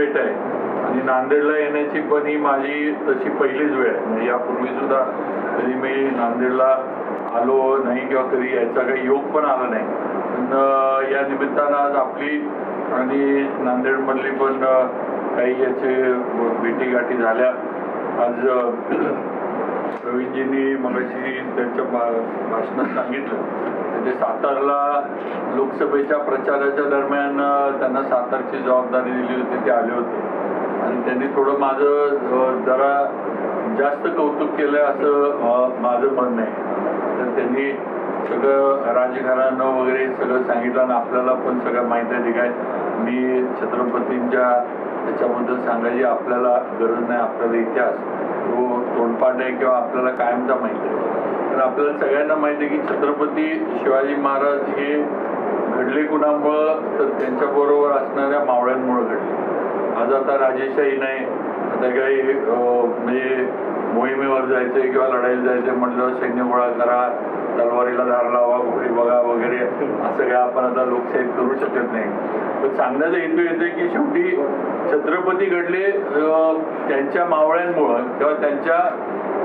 भेट आहे. आणि नांदेडला येण्याची पण ही माझी तशी पहिलीच वेळ आहे. म्हणजे यापूर्वी सुद्धा कधी मी नांदेडला आलो नाही किंवा कधी याचा काही योग पण आला नाही. पण या निमित्तानं आज आपली आणि नांदेडमधली पण काही याचे भेटीगाठी झाल्या. आज प्रवीणजींनी मगाशी त्यांच्या भाषणात सांगितलं. म्हणजे सातारला लोकसभेच्या प्रचाराच्या दरम्यान त्यांना सातारची जबाबदारी दिली होती ते आले होते. आणि त्यांनी थोडं माझं जरा जास्त कौतुक केलं असं माझं म्हणणं आहे. तर त्यांनी सगळं राजघराणं वगैरे सगळं सांगितलं आणि आपल्याला पण सगळं माहीत आहे. काय मी छत्रपतींच्या त्याच्याबद्दल सांगायची आपल्याला गरज नाही आपल्याला इतिहास तो तोंडपाठ आहे किंवा आपल्याला कायमचा माहिती आहे. तर आपल्याला सगळ्यांना माहिती आहे की छत्रपती शिवाजी महाराज हे घडले कुणामुळं? तर त्यांच्याबरोबर असणाऱ्या मावळ्यांमुळं घडले. आज आता राजेशाही नाही. आता काही म्हणजे मोहिमेवर जायचंय किंवा लढाईला जायचंय म्हटलं सैन्य गोळा करा तलवारीला धार लावा घोडी बघा वगैरे असं काय आपण आता लोकशाहीत करू शकत नाही. पण सांगण्याचा हेतू येते की शेवटी छत्रपती घडले त्यांच्या मावळ्यांमुळं किंवा त्यांच्या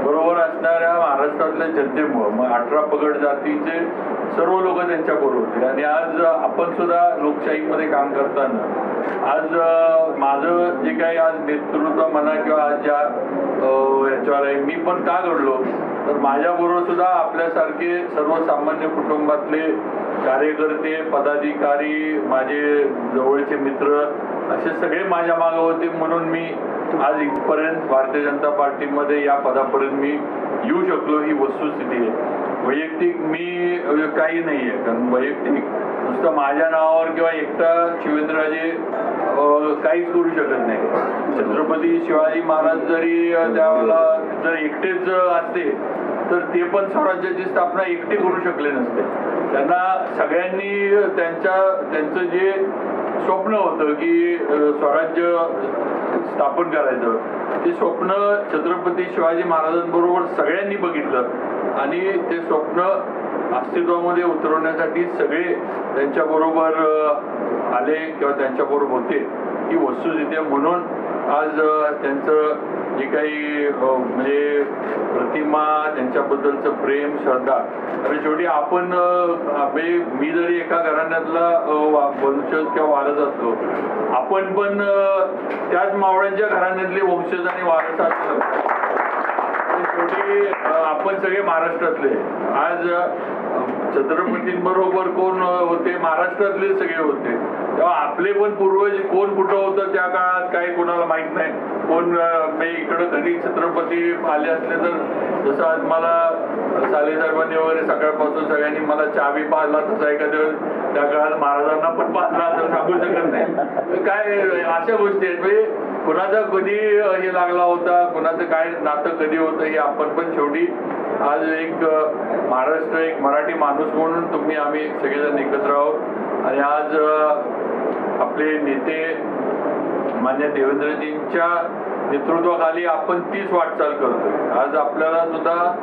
बरोबर असणाऱ्या महाराष्ट्रातल्या जनतेमुळं मग अठरा पगड जातीचे सर्व लोक त्यांच्या बरोबर होते. आणि आज आपण सुद्धा लोकशाहीमध्ये काम करताना आज माझं जे काही आज नेतृत्व म्हणा किंवा आज ज्या ह्याच्यावर याच्यावर आहे मी पण का घडलो? तर माझ्याबरोबर सुद्धा आपल्यासारखे सर्वसामान्य कुटुंबातले कार्यकर्ते पदाधिकारी माझे जवळचे मित्र असे सगळे माझ्या मागे होते. म्हणून मी आज इथपर्यंत भारतीय जनता पार्टीमध्ये या पदापर्यंत मी येऊ शकलो ही वस्तुस्थिती आहे. वैयक्तिक मी म्हणजे काही नाही आहे कारण वैयक्तिक नुसतं माझ्या नावावर किंवा एकटा शिवेंद्रराजे काहीच करू शकत नाही. छत्रपती शिवाजी महाराज जरी त्याला त्यावेळेला जर एकटेच असते तर ते पण स्वराज्याची स्थापना एकटे करू शकले नसते. त्यांना सगळ्यांनी त्यांच्या त्यांचं जे स्वप्न होतं की स्वराज्य स्थापन करायचं. ते स्वप्न छत्रपती शिवाजी महाराजांबरोबर सगळ्यांनी बघितलं. आणि ते स्वप्न अस्तित्वामध्ये उतरवण्यासाठी सगळे त्यांच्याबरोबर आले किंवा त्यांच्याबरोबर होते. ही वस्तुस्थिती म्हणून आज त्यांचं जे काही हो, म्हणजे प्रतिमा त्यांच्याबद्दलचं प्रेम श्रद्धा. आणि शेवटी आपण मी जरी एका घराण्यातला वा- वंशज किंवा वारस असलो आपण पण त्याच मावळ्यांच्या घराण्यातले वंशज आणि वारस असलो शेवटी आपण सगळे महाराष्ट्रातले. आज छत्रपतींबरोबर कोण होते? महाराष्ट्रातले सगळे होते. तेव्हा आपले पण पूर्वज कोण कुठं होतं त्या काळात काही कोणाला माहीत नाही. कोण इकडं कधी छत्रपती आले असले तर जसं आज मला साले साहेबांनी वगैरे सकाळपासून सगळ्यांनी मला चावी पाहिला तसा एखाद्या वेळेस त्या काळात महाराजांना पण पाहिला असं सांगू शकत नाही. काय अशा गोष्टी आहेत. म्हणजे कुणाचा कधी हे लागला होता कुणाचं काय नातं कधी होतं हे आपण पण शेवटी आज एक महाराष्ट्र एक मराठी माणूस म्हणून तुम्ही आम्ही सगळेजण एकत्र आहोत. आणि आज आपले नेते मान्य देवेंद्रजींच्या नेतृत्वाखाली आपण तीच वाटचाल करतोय. आज आपल्याला सुद्धा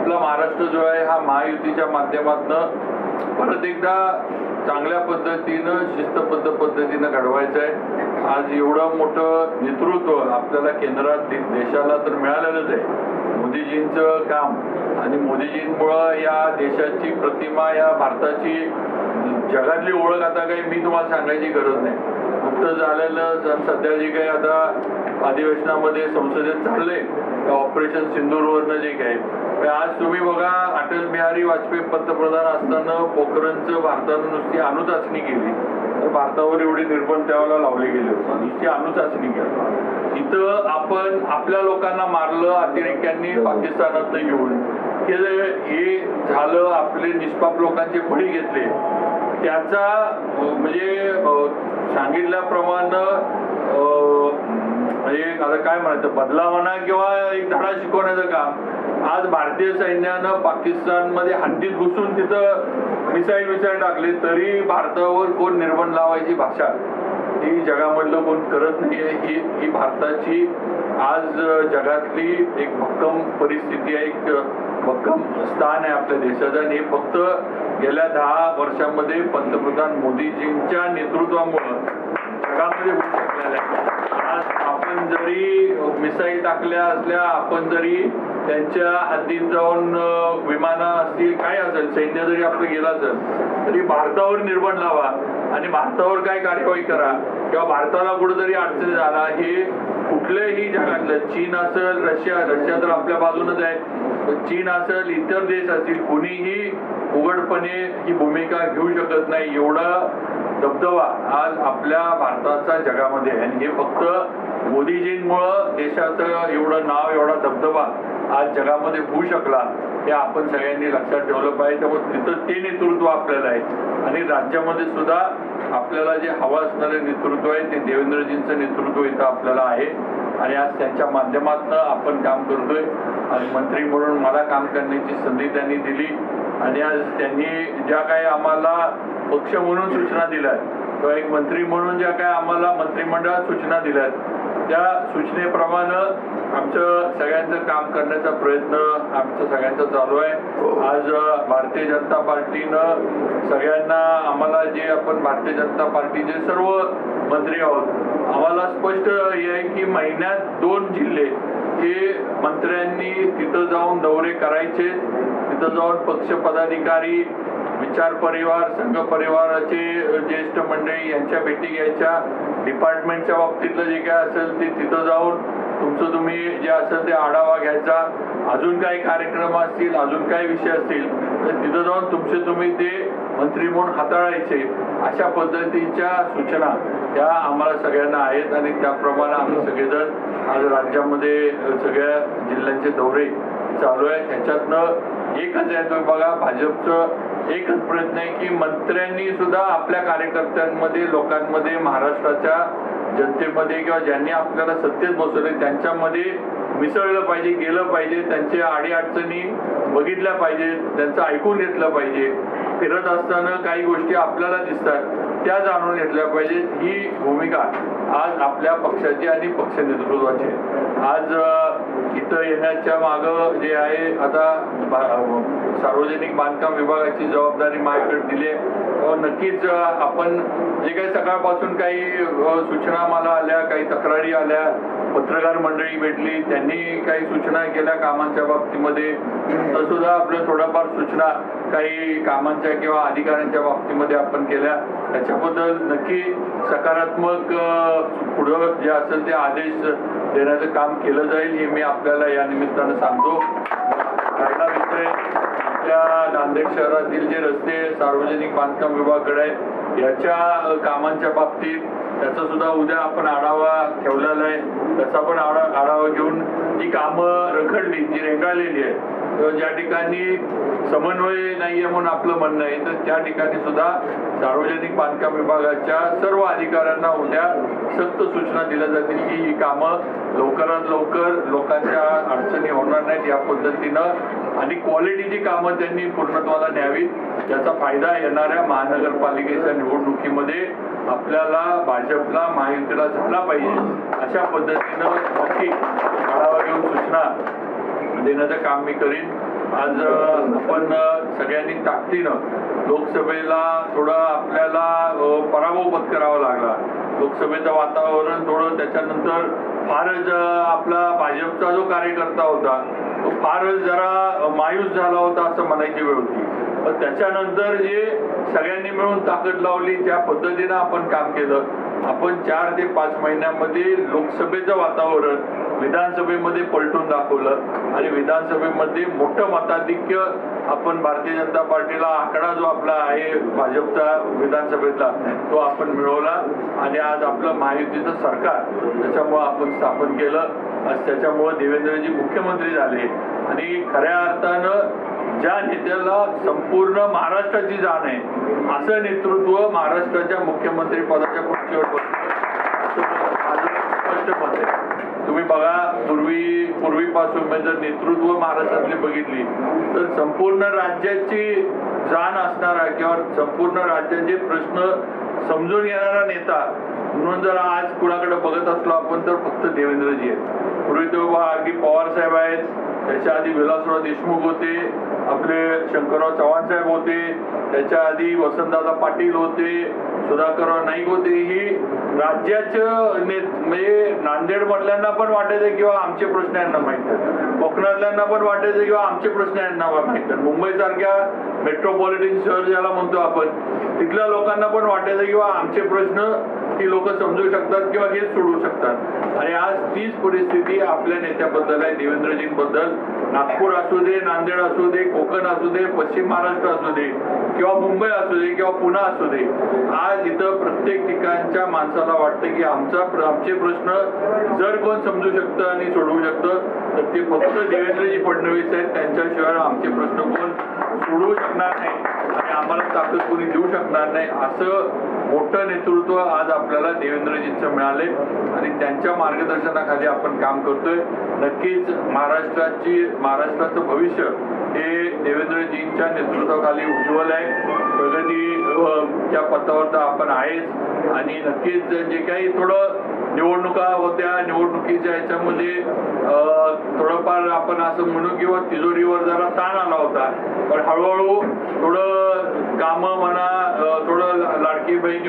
आपला महाराष्ट्र जो आहे हा महायुतीच्या माध्यमातनं परत एकदा चांगल्या पद्धतीनं शिस्तबद्ध पद्धतीनं घडवायचं आहे. आज एवढं मोठं नेतृत्व आपल्याला केंद्रात देशाला तर मिळालेलंच आहे. मोदीजींचं काम आणि मोदीजींमुळं या देशाची प्रतिमा या भारताची जगातली ओळख आता काही मी तुम्हाला सांगायची गरज नाही. नुकतं झालेलं सध्या जे काही आता अधिवेशनामध्ये संसदेत चाललंय ऑपरेशन सिंधूरवरनं जे काही. तर आज तुम्ही बघा अटल बिहारी वाजपेयी पंतप्रधान असताना पोखरणचं भारतानं नुसती अणुचाचणी केली. भारतावर एवढे निर्बंध त्यावेळेला लावले गेले होते. नुसती अणुचाचणी केली. इथं आपण आपल्या लोकांना मारलं अतिरेक्यांनी पाकिस्तानात येऊन हे हे झालं आपले निष्पाप लोकांचे बळी घेतले. त्याचा म्हणजे सांगितल्याप्रमाणे अं, म्हणजे आता काय म्हणायचं बदला म्हणा किंवा एक धडा शिकवण्याचं काम. आज भारतीय सैन्यानं पाकिस्तानमध्ये हद्दीत घुसून तिथं मिसाईल मिसाईल टाकले तरी भारतावर कोण निर्बंध लावायची भाषा? ही जगामधलं कोण करत नाहीये ही ही भारताची आज जगातली एक भक्कम परिस्थिती आहे एक भक्कम स्थान आहे आपल्या देशाचं. आणि हे फक्त गेल्या दहा वर्षामध्ये पंतप्रधान मोदीजींच्या नेतृत्वामुळं जगामध्ये होऊ शकलेलं आहे. आपण जरी मिसाईल टाकल्या असल्या आपण जरी त्यांच्या हद्दीत जाऊन विमानं असतील काय असेल सैन्य जरी आपलं गेलं असेल तरी भारतावर निर्बंध लावा आणि भारतावर काय कार्यवाही करा किंवा भारताला कुठेतरी अडचणी झाला हे कुठल्याही जगातलं चीन असेल रशिया रशिया तर आपल्या बाजूनच आहे चीन असेल इतर देश असतील कुणीही उघडपणे ही भूमिका घेऊ शकत नाही एवढा दबदबा आज आपल्या भारताचा जगामध्ये आहे. आणि हे फक्त मोदीजींमुळं देशाचं एवढं नाव एवढा दबदबा आज जगामध्ये होऊ शकला हे आपण सगळ्यांनी लक्षात ठेवलं पाहिजे. त्यामुळे तिथं ते नेतृत्व आपल्याला आहे. आणि राज्यामध्ये सुद्धा आपल्याला जे हवं असणारे नेतृत्व आहे ते देवेंद्रजींचं नेतृत्व इथं आपल्याला आहे. आणि आज त्यांच्या माध्यमातून आपण काम करतोय. आणि मंत्री म्हणून मला काम करण्याची संधी त्यांनी दिली. आणि आज त्यांनी ज्या काही आम्हाला पक्ष म्हणून सूचना दिल्या किंवा एक मंत्री म्हणून ज्या काही आम्हाला मंत्रिमंडळात सूचना दिल्यात त्या सूचनेप्रमाणे आमचं सगळ्यांचं काम करण्याचा प्रयत्न आमचं सगळ्यांचा चालू आहे. आज भारतीय जनता पार्टीनं सगळ्यांना आम्हाला जे आपण भारतीय जनता पार्टीचे सर्व मंत्री आहोत आम्हाला स्पष्ट हे आहे की महिन्यात दोन जिल्हे हे मंत्र्यांनी तिथं जाऊन दौरे करायचे. तिथं जाऊन पक्ष पदाधिकारी विचार परिवार संघ परिवाराचे ज्येष्ठ मंडळी यांच्या भेटी घ्यायच्या. डिपार्टमेंटच्या बाबतीतलं जे काय असेल ते तिथं जाऊन तुमचं तुम्ही जे असेल ते आढावा घ्यायचा. अजून काही कार्यक्रम असतील अजून काही विषय असतील तर तिथं जाऊन तुमचे तुम्ही ते मंत्री म्हणून हाताळायचे अशा पद्धतीच्या सूचना त्या आम्हाला सगळ्यांना आहेत आणि त्याप्रमाणे आम्ही सगळेजण आज राज्यामध्ये सगळ्या जिल्ह्यांचे दौरे चालू आहे त्याच्यातनं एकच आहे तुम्ही बघा भाजपचं एकच प्रयत्न आहे की मंत्र्यांनी सुद्धा आपल्या कार्यकर्त्यांमध्ये लोकांमध्ये महाराष्ट्राच्या जनतेमध्ये किंवा ज्यांनी आपल्याला सत्तेत बसवले त्यांच्यामध्ये मिसळलं पाहिजे गेलं पाहिजे त्यांचे आडी अडचणी बघितल्या पाहिजेत त्यांचं ऐकून घेतलं पाहिजे. फिरत असताना काही गोष्टी आपल्याला दिसतात त्या जाणून घेतल्या पाहिजेत. ही भूमिका आज आपल्या पक्षाची आणि पक्ष नेतृत्वाची आज इथं येण्याच्या मागं जे आहे आता सार्वजनिक बांधकाम विभागाची जबाबदारी माझ्याकडे दिली आहे. नक्कीच आपण जे काही सकाळपासून काही सूचना मला आल्या काही तक्रारी आल्या पत्रकार मंडळी भेटली त्यांनी काही सूचना केल्या कामांच्या बाबतीमध्ये तर सुद्धा आपल्या थोड्याफार सूचना काही कामांच्या किंवा अधिकाऱ्यांच्या बाबतीमध्ये आपण केल्या. त्याच्याबद्दल नक्की सकारात्मक अ, पुढं जे असेल ते आदेश देण्याचं काम केलं जाईल हे मी आपल्याला या निमित्तानं सांगतो. राहिला विषय आपल्या नांदेड शहरातील जे रस्ते सार्वजनिक बांधकाम विभागाकडे आहेत याच्या कामांच्या बाबतीत त्याचा सुद्धा उद्या आपण आढावा ठेवलेला आहे. त्याचा पण आढावा घेऊन जी कामं रखडली जी रेंगाळलेली आहे ज्या ठिकाणी समन्वय नाहीये म्हणून आपलं म्हणणं आहे तर त्या ठिकाणी सुद्धा सार्वजनिक बांधकाम विभागाच्या सर्व अधिकाऱ्यांना उद्या सक्त सूचना दिल्या जातील. की ही कामं लवकरात लवकर लोकांच्या अडचणी होणार नाहीत या पद्धतीनं. आणि क्वालिटीची कामं त्यांनी पूर्णत्वाला न्यावीत त्याचा फायदा येणाऱ्या महानगरपालिकेच्या निवडणुकीमध्ये आपल्याला भाजपला महायुतीला झाला पाहिजे. अशा पद्धतीनं नक्की आढावा घेऊन सूचना देण्याचं काम मी करीन. आज आपण सगळ्यांनी ताकदीनं लोकसभेला थोडं आपल्याला पराभव पत्करावा लागला. लोकसभेचं वातावरण थोडं त्याच्यानंतर फारच आपला भाजपचा जो कार्यकर्ता होता तो फारच जरा मायूस झाला होता असं म्हणायची वेळ होती. पण त्याच्यानंतर जे सगळ्यांनी मिळून ताकद लावली त्या पद्धतीनं आपण काम केलं. आपण चार ते पाच महिन्यामध्ये लोकसभेचं वातावरण विधानसभेमध्ये पलटून दाखवलं आणि विधानसभेमध्ये मोठं मताधिक्य आपण भारतीय जनता पार्टीला आकडा जो आपला आहे भाजपचा विधानसभेतला तो आपण मिळवला आणि आज आपलं महायुतीचं सरकार त्याच्यामुळं आपण स्थापन केलं. आज त्याच्यामुळं देवेंद्रजी मुख्यमंत्री झाले. आणि खऱ्या अर्थानं ज्या नेत्याला संपूर्ण महाराष्ट्राची जाण आहे असं नेतृत्व महाराष्ट्राच्या मुख्यमंत्री पदाच्या खुर्चीवर स्पष्टपणे स्पष्ट मत आहे. तुम्ही बघा पूर्वी पूर्वीपासून म्हणजे जर नेतृत्व महाराष्ट्रातली बघितली तर संपूर्ण राज्याची जाण असणारा किंवा संपूर्ण राज्याचे प्रश्न समजून घेणारा नेता म्हणून जर आज कुणाकडे बघत असलो आपण तर फक्त देवेंद्रजी आहेत. पूर्वी तो बघा अगदी पवार साहेब आहेत त्याच्या आधी विलासराव देशमुख होते आपले शंकरराव चव्हाण साहेब होते त्याच्या आधी वसंतदादा पाटील होते सुधाकरराव नाईक होते. ही राज्याचं म्हणजे नांदेड मधल्यांना पण वाटायचं किंवा आमचे प्रश्न यांना माहीत आहेत. कोकणातल्यांना पण वाटायचं किंवा आमचे प्रश्न यांना माहीत आहेत. मुंबईसारख्या मेट्रोपॉलिटन शहर ज्याला म्हणतो आपण तिथल्या लोकांना पण वाटायचं किंवा आमचे प्रश्न ही लोक समजू शकतात किंवा हेच सोडवू शकतात. आणि आज तीच परिस्थिती आपल्या नेत्याबद्दल आहे देवेंद्रजींबद्दल. नागपूर असू दे नांदेड असू दे कोकण असू दे पश्चिम महाराष्ट्र असू दे किंवा मुंबई असू दे किंवा पुणे असू दे आज इथं प्रत्येक ठिकाणच्या माणसाला वाटतं की आमचा आमचे प्रश्न जर कोण समजू शकतं आणि सोडवू शकतं तर ते फक्त देवेंद्रजी फडणवीस आहेत. त्यांच्याशिवाय आमचे प्रश्न कोण सोडवू शकणार नाही आणि आम्हाला ताकद कोणी देऊ शकणार नाही असं मोठं नेतृत्व आज आपल्याला देवेंद्रजींचं मिळाले आणि त्यांच्या मार्गदर्शनाखाली आपण काम करतोय. नक्कीच महाराष्ट्राची महाराष्ट्राचं भविष्य हे देवेंद्रजींच्या नेतृत्वाखाली उज्ज्वल आहे. प्रगतीच्या च्या पथावर तर आपण आहेच. आणि नक्कीच जे काही थोडं निवडणुका होत्या निवडणुकीच्या ह्याच्यामध्ये थोडंफार आपण असं म्हणू किंवा तिजोरीवर जरा ताण आला होता. पण हळूहळू थोडं कामं म्हणा थोडं ला- बहीण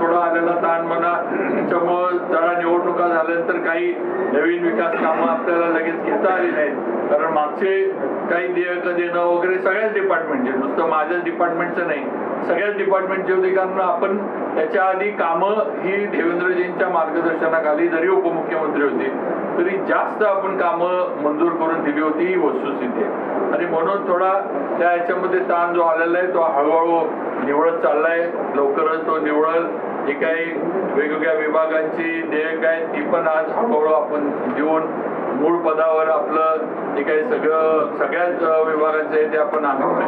थोडा आलेला ताण म्हणा त्याच्यामुळं जरा निवडणुका झाल्यानंतर काही नवीन विकास कामं आपल्याला लगेच घेता आली नाहीत. कारण मागचे काही देयक देणं वगैरे सगळ्याच डिपार्टमेंटचे नुसतं माझ्याच डिपार्टमेंटचं नाही. सगळ्याच डिपार्टमेंटचे होते कारण आपण त्याच्या आधी कामं ही देवेंद्रजींच्या मार्गदर्शनाखाली जरी उपमुख्यमंत्री होते तरी जास्त आपण कामं मंजूर करून दिली होती ही वस्तुस्थिती आहे. आणि म्हणून थोडा त्या ह्याच्यामध्ये ताण जो आलेला आहे तो हळूहळू निवडत चाललाय. लवकरच तो निवडल. जे काही वेगवेगळ्या विभागांची देयक आहे ती पण आज हळूहळू आपण देऊन मूळ पदावर आपलं जे काही सगळं सगळ्याच विभागांचं आहे ते आपण आणतोय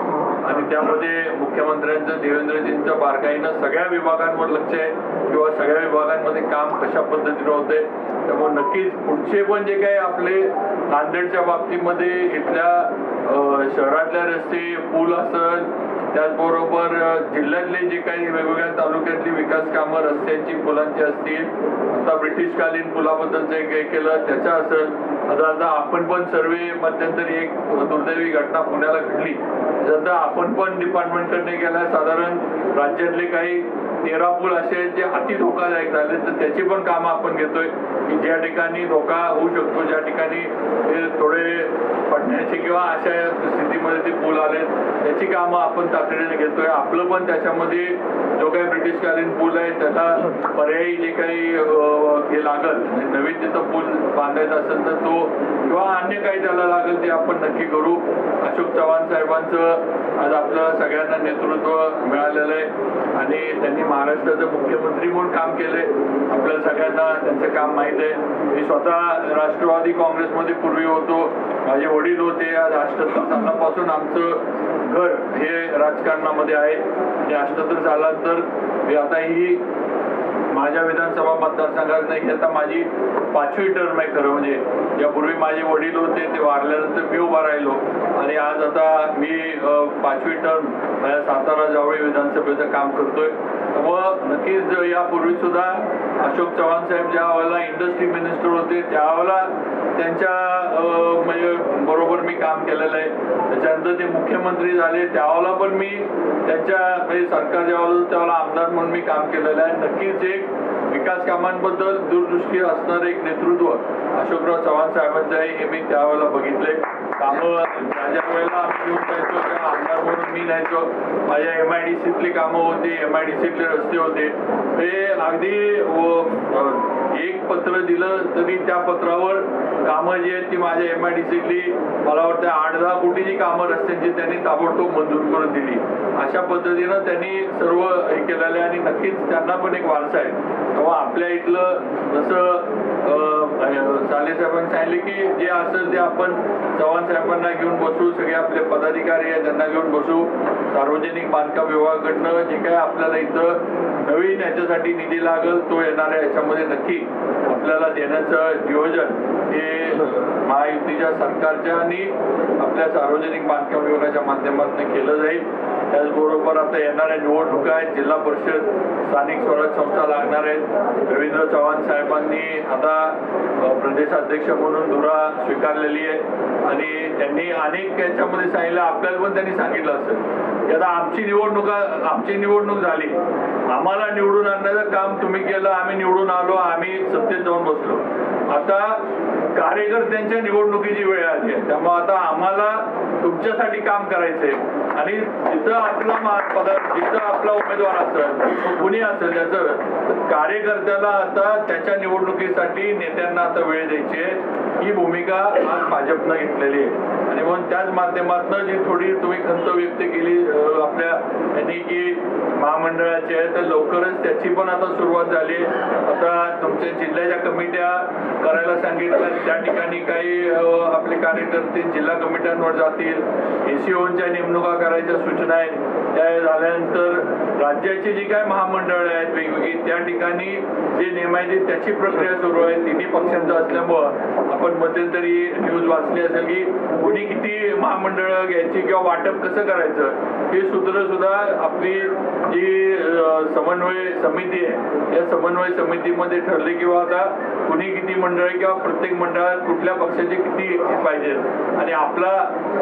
आणि त्यामध्ये मुख्यमंत्र्यांचं देवेंद्रजींचं बारकाईनं सगळ्या विभागांवर लक्ष आहे. किंवा सगळ्या विभागांमध्ये काम कशा पद्धतीनं होते त्यामुळे नक्कीच पुढचे पण जे काही आपले नांदेडच्या बाबतीमध्ये इथल्या शहरातल्या रस्ते पूल असेल त्याचबरोबर जिल्ह्यातले जे काही वेगवेगळ्या तालुक्यातली विकास कामं रस्त्यांची पुलांची असतील आता ब्रिटिशकालीन पुलाबद्दल जे काही केलं त्याच्या असेल आता आता आपण पण सर्वे मध्यंतरी एक दुर्दैवी घटना पुण्याला घडली. त्यानंतर आपण पण डिपार्टमेंटकडे गेल्या साधारण राज्यातले काही तेरा पूल असे जे अति धोकादायक झाले तर त्याची पण कामं आपण घेतोय. की ज्या ठिकाणी धोका होऊ शकतो ज्या ठिकाणी ते थोडे पडण्याचे किंवा अशा स्थितीमध्ये ते पूल आले त्याची कामं आपण तातडीने घेतोय. आपलं पण त्याच्यामध्ये जो काही ब्रिटिशकालीन पूल आहे त्याला पर्यायी जे काही हे लागल म्हणजे नवीन तिथं पूल बांधायचा असेल तर तो किंवा अन्य काही त्याला लागेल ते आपण नक्की करू. अशोक चव्हाण साहेबांचं आज आपलं सगळ्यांना नेतृत्व मिळालेलं आहे. आणि त्यांनी महाराष्ट्राचे मुख्यमंत्री म्हणून काम केले आपल्याला सगळ्यांना त्यांचं काम माहीत आहे. मी स्वतः राष्ट्रवादी काँग्रेसमध्ये पूर्वी होतो. माझे वडील होते. आज अठ्ठ्याहत्तर सालापासून आमचं घर हे राजकारणामध्ये आहे. आणि अठ्ठ्याहत्तर सालानंतर आता ही माझ्या विधानसभा मतदारसंघात नाही की आता माझी पाचवी टर्म आहे खरं म्हणजे. यापूर्वी माझे वडील होते ते वारल्यानंतर मी उभा राहिलो. आणि आज आता मी पाचवी टर्म सातारा जावळी विधानसभेचं काम करतोय. व नक्कीच यापूर्वी सुद्धा अशोक चव्हाण साहेब ज्या वेळेला इंडस्ट्री मिनिस्टर होते त्यावेळेला त्यांच्या म्हणजे बरोबर मी काम केलेलं आहे. त्याच्यानंतर ते मुख्यमंत्री झाले त्यावेळेला पण मी त्यांच्या म्हणजे सरकार ज्यावेळेला त्यावेळेला आमदार म्हणून मी काम केलेलं आहे. नक्कीच एक विकास कामांबद्दल दूरदृष्टी असणारं एक नेतृत्व अशोकराव चव्हाण साहेबांचं आहे हे मी त्यावेळेला बघितले कामं ज्या वेळेला आम्ही घेऊन जायचो त्या आमदार म्हणून मी न्यायचो. माझ्या एम आय डी सीतली कामं होती एम आय डी सीतले रस्ते होते. ते अगदी व- एक पत्र दिलं तरी त्या पत्रावर कामं जी आहेत ती माझ्या एम आय डी सीतली मला वाटतं आठ दहा कोटीची कामं रस्त्यांची त्यांनी ताबडतोब मंजूर करून दिली. अशा पद्धतीनं त्यांनी सर्व हे केलेलं आहे आणि नक्कीच त्यांना पण एक वारसा आहे. तेव्हा आपल्या इथलं जसं साले साहेबांनी सांगितले की जे असेल ते आपण चव्हाण साहेबांना घेऊन बसू सगळे आपले पदाधिकारी आहेत त्यांना घेऊन बसू. सार्वजनिक बांधकाम विभागाकडनं जे काय आपल्याला इथं नवीन याच्यासाठी निधी लागेल तो येणाऱ्या याच्यामध्ये नक्की आपल्याला देण्याचं नियोजन हे महायुतीच्या सरकारच्या आणि आपल्या सार्वजनिक बांधकाम विभागाच्या माध्यमातून केलं जाईल. त्याचबरोबर आता येणाऱ्या निवडणुका आहेत. जिल्हा परिषद स्थानिक स्वराज्य संस्था लागणार आहेत. रवींद्र चव्हाण साहेबांनी आता प्रदेशाध्यक्ष म्हणून धुरा स्वीकारलेली आहे. आणि त्यांनी अनेक याच्यामध्ये सांगितलं. आपल्याला पण त्यांनी सांगितलं असेल. की आता आमची निवडणुका आमची निवडणूक झाली. आम्हाला निवडून आणण्याचं काम तुम्ही केलं. आम्ही निवडून आलो. आम्ही सत्तेत जाऊन बसलो. आता कार्यकर्त्यांच्या निवडणुकीची वेळ आली आहे. त्यामुळे आता आम्हाला तुमच्यासाठी काम करायचंय. आणि जिथं आपला पदार्थ जिथं आपला उमेदवार असेल कुणी असेल त्याचं कार्यकर्त्याला आता त्याच्या निवडणुकीसाठी नेत्यांना आता वेळ द्यायची आहे. ही भूमिका आज भाजपनं घेतलेली आहे. आणि म्हणून त्याच माध्यमातून जी थोडी तुम्ही खंत व्यक्त केली आपल्या यांनी की महामंडळाची आहे तर लवकरच त्याची पण आता सुरुवात झाली. आता तुमच्या जिल्ह्याच्या कमिट्या करायला सांगितल्या त्या ठिकाणी काही आपले कार्यकर्ते जिल्हा कमिट्यांवर जातील. एसीओच्या नेमणुका करायच्या सूचना आहेत. त्या झाल्यानंतर राज्याची जी काय महामंडळ आहेत वेगवेगळी त्या ठिकाणी जे नेमायचे त्याची प्रक्रिया सुरू आहे. तिन्ही पक्षांचं असल्यामुळं आपण मध्यंतरी न्यूज वाचली असेल की कोणी किती महामंडळ घ्यायची किंवा वाटप कसं करायचं हे सूत्र सुद्धा आपली जी समन्वय समिती आहे या समन्वय समितीमध्ये ठरले किंवा आता कुणी किती मंडळ किंवा प्रत्येक मंडळात कुठल्या पक्षाचे किती पाहिजे. पाहिजेत आणि आपला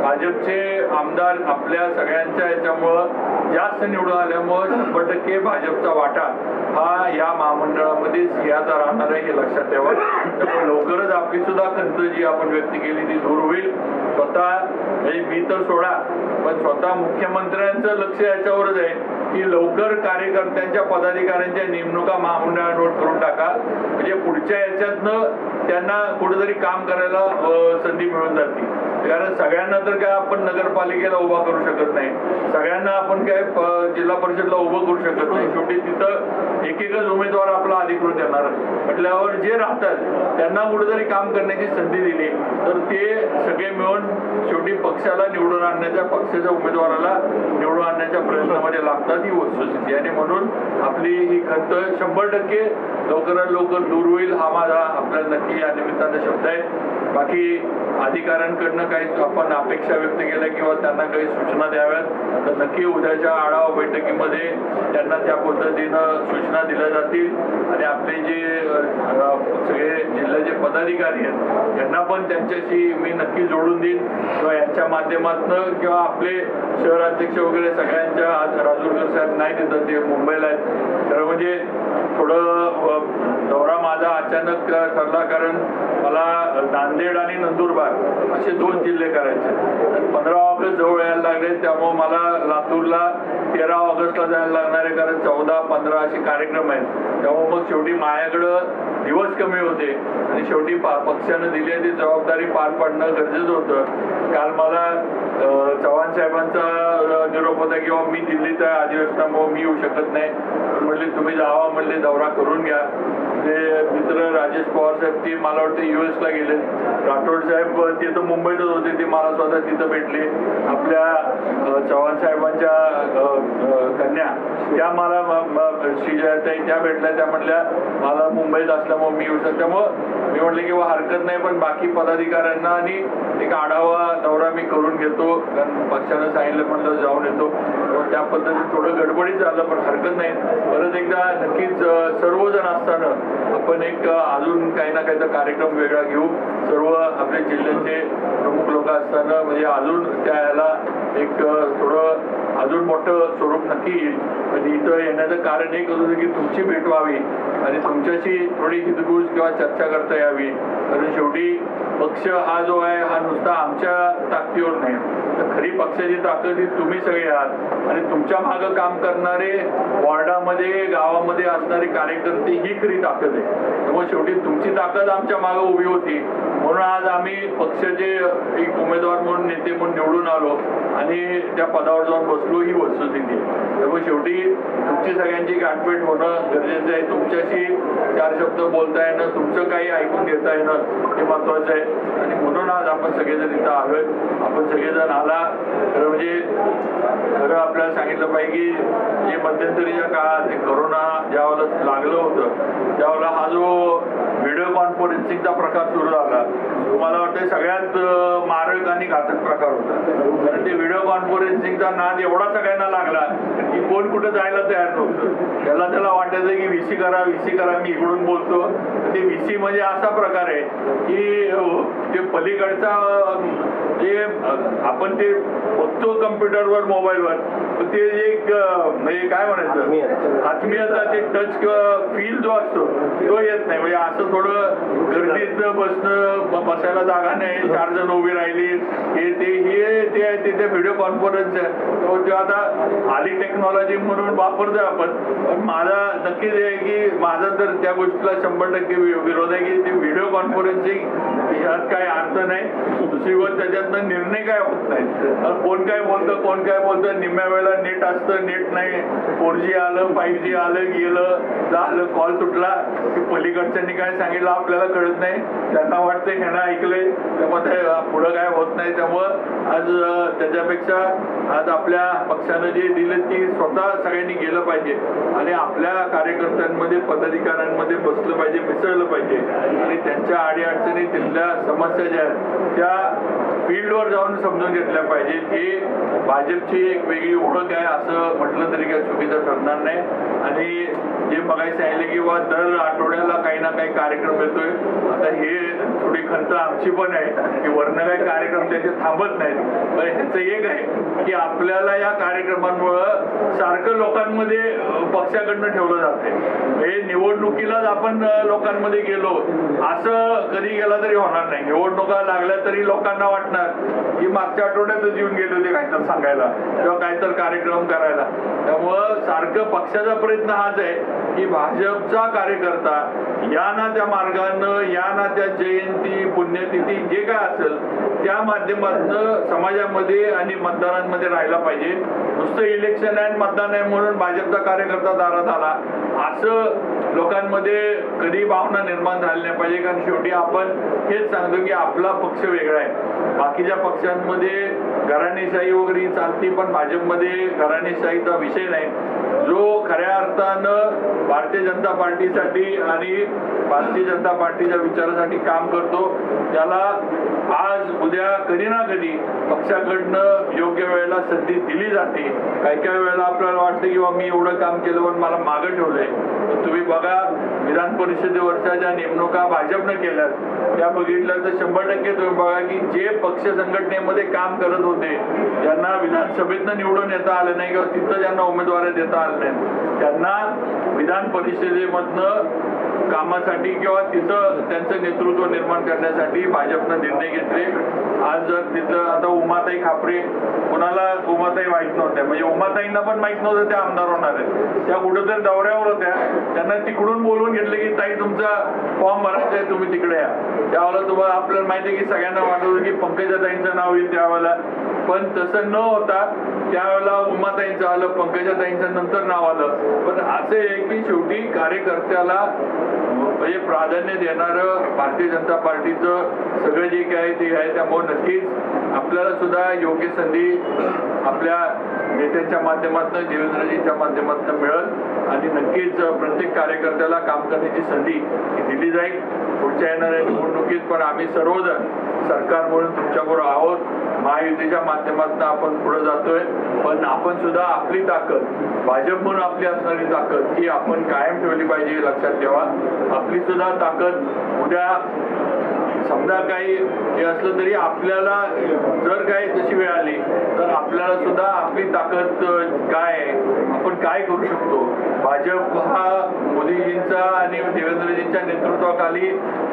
भाजपचे आमदार आपल्या सगळ्यांच्या याच्यामुळं जास्त निवडून आल्यामुळं शंभर टक्के भाजपचा वाटा हा या महामंडळामध्ये सिंहाचा राहणार आहे हे लक्षात ठेवा. त्यामुळे लवकरच आपली सुद्धा खंत जी आपण व्यक्त केली ती दूर होईल. स्वतः हे मी तर सोडा पण स्वतः मुख्यमंत्र्यांचं लक्ष याच्यावरच आहे की लवकर कार्यकर्त्यांच्या पदाधिकाऱ्यांच्या नेमणुका महामंडळावर करून टाका. म्हणजे पुढच्या याच्यातनं त्यांना कुठेतरी काम करायला संधी मिळून जाते कारण सगळ्यांना तर काय आपण नगरपालिकेला उभा करू शकत नाही. सगळ्यांना आपण काय जिल्हा परिषदला उभं करू शकत नाही. शेवटी तिथं एक एकच उमेदवार आपला अधिकृत येणार. म्हटल्यावर जे राहतात त्यांना कुठेतरी काम करण्याची संधी दिली. तर ते सगळे मिळून शेवटी पक्षाला निवडून आणण्याच्या पक्षाच्या उमेदवाराला निवडून आणण्याच्या प्रयत्नामध्ये लागतात ही वस्तुस्थिती. आणि म्हणून आपली ही खंत शंभर टक्के लवकरात लवकर दूर होईल. हा माझा आपल्याला नक्की या निमित्तानं शब्द आहे. बाकी अधिकाऱ्यांकडनं काही आपण अपेक्षा व्यक्त केल्या किंवा त्यांना काही सूचना द्याव्यात. तर नक्की उद्याच्या आढावा बैठकीमध्ये त्यांना त्या पद्धतीनं सूचना दिल्या जातील. आणि आपले जे सगळे जिल्ह्याचे पदाधिकारी आहेत त्यांना पण त्यांच्याशी मी नक्की जोडून देईन. किंवा यांच्या माध्यमातनं किंवा आपले शहराध्यक्ष वगैरे सगळ्यांच्या आज राजूरकर साहेब नाही देतात ते मुंबईला आहेत. तर म्हणजे थोडं दौरा माझा अचानक ठरला कारण मला नांदेड आणि नंदुरबार असे दोन जिल्हे करायचे. पंधरा ऑगस्ट जवळ यायला लागले त्यामुळे मला लातूरला तेरा ऑगस्टला जायला लागणार आहे कारण चौदा पंधरा असे कार्यक्रम आहेत. त्यामुळे मग शेवटी माझ्याकडं दिवस कमी होते आणि शेवटी पा पक्षानं दिली ती जबाबदारी पार पाडणं गरजेचं होतं. काल मला चव्हाण साहेबांचा निरोप होता किंवा मी दिल्लीत आहे अधिवेशनामुळे मी येऊ शकत नाही. म्हणले तुम्ही जावा म्हणले दौरा करून घ्या. ते मित्र राजेश पवार साहेब ते मला वाटतं US ला गेले. राठोड साहेब ते तर मुंबईतच होते ते मला स्वतः तिथं भेटले. आपल्या चव्हाण साहेबांच्या कन्या त्या मला म- त्या भेटल्या त्या म्हणल्या मला मुंबईत असल्यामुळे मी येऊ शकतो. त्यामुळं मी म्हटले की हरकत नाही पण बाकी पदाधिकाऱ्यांना आणि एक आढावा दौरा मी करून घेतो. हो, कारण पक्षानं सांगितलं म्हटलं जाऊन येतो. त्या पद्धतीने थोडं गडबडीत झालं पण हरकत नाही. परत एकदा नक्कीच सर्वजण असताना आपण एक अजून काही ना काही तर कार्यक्रम वेगळा घेऊ. सर्व आपल्या जिल्ह्याचे प्रमुख लोक असताना म्हणजे अजून त्या याला एक थोडं अजून मोठं स्वरूप नक्की येईल म्हणजे पण इथं येण्याचं कारण एक होतं की तुमची भेट व्हावी आणि तुमच्याशी थोडी हितगुज किंवा चर्चा करता यावी. कारण शेवटी पक्ष हा जो आहे हा नुसता आमच्या ताकदीवर नाही. तर खरी पक्षाची ताकद ही तुम्ही सगळे आहात. आणि तुमच्या मागं काम करणारे वॉर्डामध्ये गावामध्ये असणारे कार्यकर्ते ही खरी ताकद आहे. त्यामुळे शेवटी तुमची ताकद आमच्या मागं उभी होती. म्हणून आज आम्ही पक्षाचे एक उमेदवार म्हणून नेते म्हणून निवडून आलो आणि त्या पदावर जाऊन बसलो ही वस्तुस्थिती. आहे त्यामुळे शेवटी तुमची सगळ्यांची गाठभेट होणं गरजेचं आहे. तुमच्याशी चार शब्द बोलता येणं तुमचं काही ऐकून घेता येणं हे महत्वाचं आहे. आणि म्हणून आज आपण सगळेजण इथं आलोय. आपण सगळेजण आला. खरं म्हणजे खरं आपल्याला सांगितलं पाहिजे की जे मध्यंतरीच्या काळात ते करोना ज्यावेळेला लागलं होतं त्यावेळेला हा जो कॉन्फरन्स कॉन्फरन्सिंगचा प्रकार सुरू झाला. मला वाटतं सगळ्यात मारक आणि घातक प्रकार होता. कारण ते व्हिडिओ कॉन्फरन्सिंगचा नाद एवढा सगळ्यांना लागला की कोण कुठं जायला तयार नव्हतं. त्याला त्याला वाटायचं की व्हीसी करा व्हीसी करा मी इकडून बोलतो. ते व्हीसी म्हणजे असा प्रकार आहे की ते पलीकडचा जे आपण ते बघतो कम्प्युटरवर मोबाईलवर ते एक म्हणजे काय म्हणायचं? आत्मीयता. ते टच किंवा फील जो असतो तो येत नाही. म्हणजे असं थोडं गर्दीत बसणं बसायला जागा नाही चार जण उभी राहिली. हे ते हे ते आहे व्हिडिओ कॉन्फरन्स आहे. तो ते आता आली टेक्नॉलॉजी म्हणून वापरतोय आपण. पण माझा नक्कीच आहे की माझा तर त्या गोष्टीला शंभर टक्के विरोध आहे की ते व्हिडिओ अर्थ नाही. दुसरी गोष्ट त्याच्यातनं निर्णय काय होत नाही कोण काय बोलतं कोण काय बोलतं निम्म्या वेळेला नेट असतं नेट नाही. फोर जी आलं फाईव्ह जी आलं गेलं झालं कॉल तुटला. की पलीकडच्यांनी काय सांगितलं आपल्याला कळत नाही. त्यांना वाटतं ह्यानं ऐकलंय. त्यामुळे ते पुढं काय होत नाही. त्यामुळं आज त्याच्यापेक्षा आज आपल्या पक्षानं जे दिलं ती स्वतः सगळ्यांनी गेलं पाहिजे. आणि आपल्या कार्यकर्त्यांमध्ये पदाधिकाऱ्यांमध्ये बसलं पाहिजे मिसळलं पाहिजे. आणि त्यांच्या अडीअडचणी तिथल्या समस्या ज्या आहेत त्या फील्डवर जाऊन समजून घेतल्या पाहिजेत की भाजपची एक वेगळी ओळख आहे असं म्हटलं तरी काही चुकीचं ठरणार नाही. आणि जे बघायचं आहे की बा दर आठवड्याला काही ना काही कार्यक्रम येतोय. आता हे थोडी खंत आमची पण आहे की वरनं काही कार्यक्रम त्याचे थांबत नाहीत. पण ह्याचं एक आहे की आपल्याला या कार्यक्रमांमुळं सारखं लोकांमध्ये पक्षाकडनं ठेवलं जाते हे निवडणुकीलाच आपण लोकांमध्ये गेलो असं कधी गेला तरी होणार नाही. निवडणुका लागल्या तरी लोकांना वाटणार की मागच्या आठवड्यातच येऊन गेले होते काहीतरी सांगायला किंवा काहीतरी कार्यक्रम करायला. त्यामुळं सारखं पक्षाचा प्रयत्न हाच आहे की भाजपचा कार्यकर्ता या ना त्या मार्गानं या ना त्या जयंती पुण्यतिथी जे काय असेल त्या माध्यमातनं समाजामध्ये आणि मतदारांमध्ये राहायला पाहिजे. नुसतं इलेक्शन आहे मतदान आहे म्हणून भाजपचा कार्यकर्ता दारात आला. असं लोकांमध्ये कधी भावना निर्माण झाली नाही पाहिजे कारण शेवटी आपण हेच सांगतो की आपला पक्ष वेगळा आहे. बाकीच्या पक्षांमध्ये घराणेशाही वगैरे चालती पण भाजपमध्ये घराणेशाहीचा विषय नाही. जो खऱ्या अर्थानं भारतीय जनता पार्टीसाठी आणि भारतीय जनता पार्टीच्या विचारासाठी काम करतो. त्याला आज उद्या कधी ना कधी पक्षाकडनं योग्य वेळेला संधी दिली जाते. काही काही वेळेला आपल्याला वाटतं की मी एवढं काम केलं पण मला मागं ठेवलंय. तुम्ही बघा विधान परिषदेवरच्या ज्या नेमणुका भाजपनं केल्यात त्या बघितल्या तर शंभर टक्के तुम्ही बघा की जे पक्ष संघटनेमध्ये काम करत होते ज्यांना विधानसभेतनं निवडून येता आलं नाही किंवा तिथं ज्यांना उमेदवारी देता आले नाही त्यांना विधान परिषदेमधनं कामासाठी किंवा तिथं त्यांचं नेतृत्व निर्माण करण्यासाठी भाजपनं निर्णय घेतले. आज जर तिथं आता उमाताई खापरे कोणाला उमाताई माहीत नव्हत्या म्हणजे उमाताईंना पण माहीत नव्हतं त्या आमदार होणार आहेत. त्या कुठेतरी दौऱ्यावर होत्या. त्यांना तिकडून बोलवून घेतलं की ताई तुमचा फॉर्म भरायचा आहे तुम्ही तिकडे या. त्यावेळेला तुम्हाला आपल्याला माहिती आहे की सगळ्यांना वाटत होतं की पंकजाताईंचं नाव येईल त्यावेळेला. पण तसं न होता त्यावेळेला उमाताईंचं आलं पंकजाताईंचं नंतर नाव आलं. पण असं आहे की शेवटी कार्यकर्त्याला म्हणजे प्राधान्य देणारं भारतीय जनता पार्टीचं सगळं जे काय ते आहे त्यामुळे नक्कीच आपल्याला सुद्धा योग्य संधी आपल्या नेत्यांच्या माध्यमातून देवेंद्रजींच्या माध्यमातून मिळेल. आणि नक्कीच प्रत्येक कार्यकर्त्याला काम करण्याची संधी दिली जाईल. पुढच्या येणाऱ्या निवडणुकीत पण आम्ही सर्वजण सरकार म्हणून तुमच्याबरोबर आहोत. महायुतीच्या माध्यमातून आपण पुढे जातोय. पण आपण सुद्धा आपली ताकद भाजप म्हणून आपली असणारी ताकद ही आपण कायम ठेवली पाहिजे लक्षात ठेवा. आपली सुद्धा ताकद उद्या समजा काही हे असलं तरी आपल्याला जर काही तशी वेळ आली तर आपल्याला सुद्धा आपली ताकद काय आहे आपण काय करू शकतो? भाजप हा मोदीजींचा आणि देवेंद्रजींच्या नेतृत्वाखाली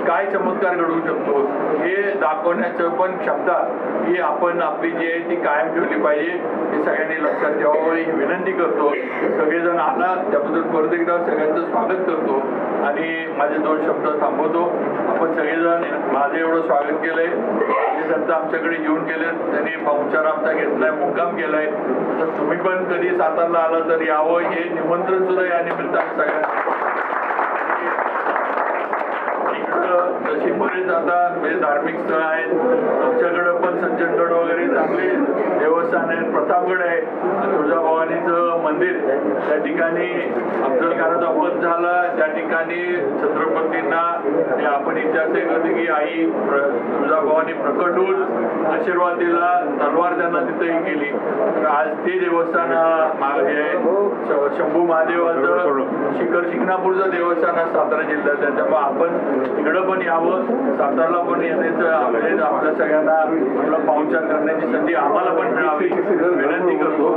काय चमत्कार घडवू शकतो हे दाखवण्याचं पण क्षमता ही आपण आपली जी आहे ती कायम ठेवली पाहिजे. हे सगळ्यांनी लक्षात ठेवावं. ही विनंती करतो. सगळेजण आला त्याबद्दल परत एकदा सगळ्यांचं स्वागत करतो. आणि माझे दोन शब्द थांबवतो. आपण सगळेजण माझं एवढं स्वागत केलंय. जे जनता आमच्याकडे येऊन गेले त्यांनी पाहुणचार आमचा घेतलाय मुक्काम केलाय. तर तुम्ही पण कधी सातारला आला तर यावं हे निमंत्रण सुद्धा या निमित्तानं सगळ्यांना. इकडं जशी बरेच आता म्हणजे धार्मिक स्थळ आहेत. आमच्याकडं पण सज्जनगड वगैरे चांगले देवस्थान आहेत. प्रतापगड आहे. तुळजाभवानीचं मंदिर त्या ठिकाणी अफजल खानाचा वध झाला. त्या ठिकाणी छत्रपतींना हे आपण इतिहास एक होते की आई तुळजाभवानी प्रकट होऊन आशीर्वाद दिला. तलवार त्यांना तिथे हे केली. तर आज ते देवस्थान आहे. श- शंभू महादेवाचं शिखर शिंगणापूरचं देवस्थान हा सातारा जिल्ह्यात आहे. त्यामुळे आपण इकडं पण यावं सातारला पण येण्याचं आपले आपल्या सगळ्यांना आपला पाहुणचार करण्याची संधी आम्हाला पण मिळावी. विनंती करतो.